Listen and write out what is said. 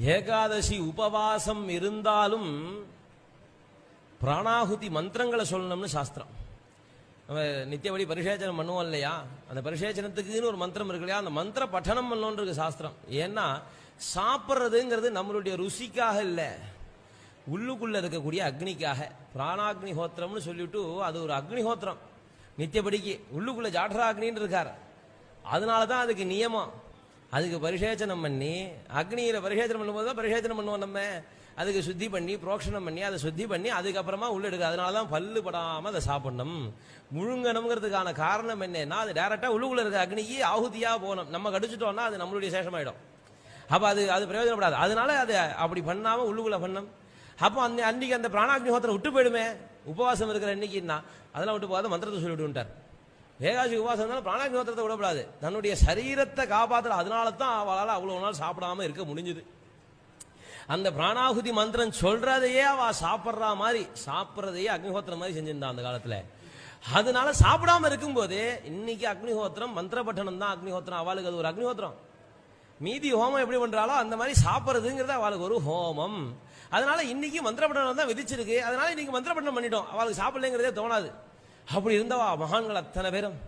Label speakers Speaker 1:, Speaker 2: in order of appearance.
Speaker 1: ஏகாதசி உபவாசம் இருந்தாலும் பிராணாகுதி மந்திரங்களை சொல்லணும்னு சாஸ்திரம். நம்ம நித்தியபடி பரிசேச்சனம் பண்ணுவோம் இல்லையா? அந்த பரிசேச்சனத்துக்குன்னு ஒரு மந்திரம் இருக்கு இல்லையா? அந்த மந்திர பட்டனம் பண்ணணும்னு இருக்கு சாஸ்திரம். ஏன்னா சாப்பிட்றதுங்கிறது நம்மளுடைய ருசிக்காக இல்லை. உள்ளுக்குள்ள இருக்கக்கூடிய அக்னிக்காக. பிராணாக்னி ஹோத்திரம்னு சொல்லிவிட்டு அது ஒரு அக்னிஹோத்திரம் நித்தியபடிக்கு உள்ளுக்குள்ள ஜாட்ராக்னின்னு இருக்கார். அதனால தான் அதுக்கு நியமம். அதுக்கு பரிசேச்சனம் பண்ணி அக்னியில பரிசேச்சனம் பண்ணும்போது தான் பரிசேச்சனம் பண்ணுவோம் நம்ம. அதுக்கு சுத்தி பண்ணி புரோக்ஷனம் பண்ணி அதை சுத்தி பண்ணி அதுக்கப்புறமா உள்ள எடுக்க. அதனால தான் பல்லு படாம அதை சாப்பிடணும். முழுங்கணுங்கிறதுக்கான காரணம் என்னன்னா அது டேரெக்டாக உள்ளுக்குள்ள இருக்க அக்னிக்கு ஆகுதியா போகணும். நம்ம கடிச்சிட்டோம்னா அது நம்மளுடைய சேஷமாயிடும். அப்போ அது அது பிரயோஜனப்படாது. அதனால அது அப்படி பண்ணாம உள்ளுக்குள்ள பண்ணணும். அப்போ அந்த அன்னைக்கு அந்த பிராணாக்னிஹோத்திரம் விட்டு போயிடுமே. உபவாசம் இருக்கிற அன்னைக்குன்னா அதெல்லாம் விட்டு போகாத மந்திரத்தை சொல்லிவிட்டுட்டார் ஏகாசி உபாசம் இருந்தாலும் பிராணாக்னிஹோத்திரத்தை விடக்கூடாது. தன்னுடைய சரீரத்தை காப்பாற்றுற அதனால தான் அவளால் அவ்வளோ நாள் சாப்பிடாம இருக்க முடிஞ்சுது. அந்த பிராணாகுதி மந்திரம் சொல்றதையே அவ சாப்பிட்ற மாதிரி சாப்பிட்றதையே அக்னிஹோத்திரம் மாதிரி செஞ்சிருந்தா அந்த காலத்தில். அதனால சாப்பிடாம இருக்கும்போது இன்னைக்கு அக்னிஹோத்திரம் மந்திரபட்டணம் தான் அக்னிஹோத்திரம் அவளுக்கு அது ஒரு அக்னிஹோத்திரம். மீதி ஹோமம் எப்படி பண்றாளோ அந்த மாதிரி சாப்பிட்றதுங்கிறது அவளுக்கு ஒரு ஹோமம். அதனால இன்னைக்கு மந்திரப்பட்டனம் தான் விதிச்சிருக்கு. அதனால இன்னைக்கு மந்திரப்பட்டணம் பண்ணிட்டோம். அவளுக்கு சாப்பிடலங்கிறதே தோணாது. அப்படி இருந்தவா மகான்கள் அத்தனை பேரும்?